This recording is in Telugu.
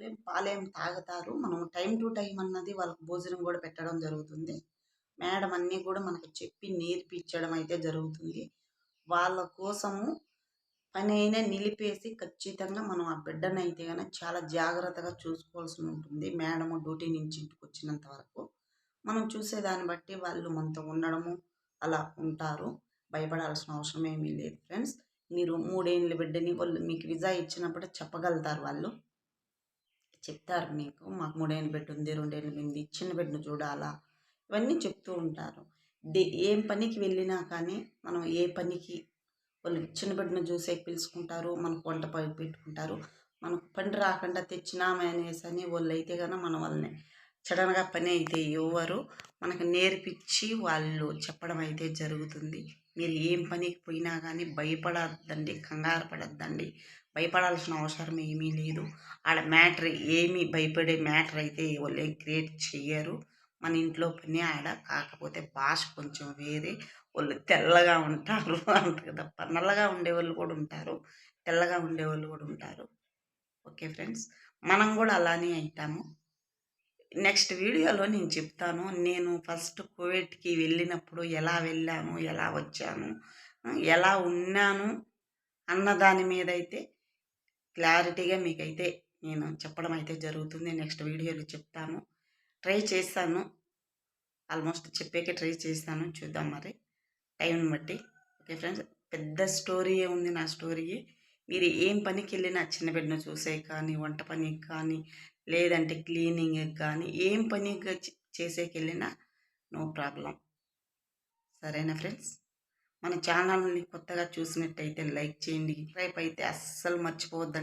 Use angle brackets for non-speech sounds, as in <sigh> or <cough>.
ఏం పాలేం తాగుతారు. మనం టైం టు టైం అన్నది వాళ్ళకి భోజనం కూడా పెట్టడం జరుగుతుంది. మేడం అన్నీ కూడా మనకు చెప్పి నేర్పించడం అయితే జరుగుతుంది. వాళ్ళ కోసము పని అయినా నిలిపేసి ఖచ్చితంగా మనం ఆ బిడ్డను అయితే కనుక చాలా జాగ్రత్తగా చూసుకోవాల్సి ఉంటుంది. మేడము డ్యూటీ నుంచి ఇంటికి వచ్చినంత వరకు. మనం చూసేదాన్ని బట్టి వాళ్ళు మనతో ఉండడము అలా ఉంటారు. భయపడాల్సిన అవసరం ఏమీ లేదు ఫ్రెండ్స్. మీరు మూడేళ్ళ బిడ్డని వాళ్ళు మీకు విజా ఇచ్చినప్పుడు చెప్పగలుగుతారు వాళ్ళు. చెప్తారు మీకు. మాకు మూడేళ్ళ బిడ్డ ఉంది రెండేళ్ళ బింది చిన్న బిడ్డను చూడాలా? ఇవన్నీ చెప్తూ ఉంటారు. దే ఏం పనికి వెళ్ళినా కానీ మనం ఏ పనికి వాళ్ళు చిన్న బిడ్డను చూసే పిలుచుకుంటారు మనకు వంట పై పెట్టుకుంటారు. మనకు పని రాకుండా తెచ్చినామే అనేసి అని వాళ్ళు అయితే కానీ మన వాళ్ళని సడన్గా పని అయితే ఇవ్వరు. మనకు నేర్పించి వాళ్ళు చెప్పడం అయితే జరుగుతుంది. మీరు ఏం పనికి పోయినా కానీ భయపడద్దండి కంగారు పడద్దండి. భయపడాల్సిన అవసరం ఏమీ లేదు. ఆడ మ్యాటర్ ఏమీ భయపడే మ్యాటర్ అయితే వాళ్ళు ఏం క్రియేట్ చేయరు మన ఇంట్లో పని ఆడ. కాకపోతే భాష కొంచెం వేరే. వాళ్ళు తెల్లగా ఉంటారు <laughs> అంతే తప్ప నల్లగా ఉండేవాళ్ళు కూడా ఉంటారు. తెల్లగా ఉండేవాళ్ళు కూడా ఉంటారు. ఓకే ఫ్రెండ్స్ మనం కూడా అలానే అవుతాము నెక్స్ట్ వీడియోలో నేను చెప్తాను. నేను ఫస్ట్ కోవిడ్కి వెళ్ళినప్పుడు ఎలా వెళ్ళాను ఎలా వచ్చాను ఎలా ఉన్నాను అన్న దాని మీద అయితే క్లారిటీగా మీకైతే నేను చెప్పడం అయితే జరుగుతుంది. నెక్స్ట్ వీడియోలో చెప్తాను. ట్రై చేస్తాను ఆల్మోస్ట్ చెప్పేకే ట్రై చేస్తాను చూద్దాం మరి. టైంని బట్టి. ఓకే ఫ్రెండ్స్ పెద్ద స్టోరీ ఉంది నా స్టోరీ మీరు ఏం పనికి వెళ్ళినా చిన్న బిడ్డను చూసే కానీ వంట పనికి కానీ లేదంటే క్లీనింగ్ కానీ ఏం పని చేసేకి వెళ్ళినా నో ప్రాబ్లం. సరేనా ఫ్రెండ్స్? మన ఛానల్ని కొత్తగా చూసినట్టయితే లైక్ చేయండి సబ్స్క్రైబ్ అయితే అస్సలు మర్చిపోవద్దండి.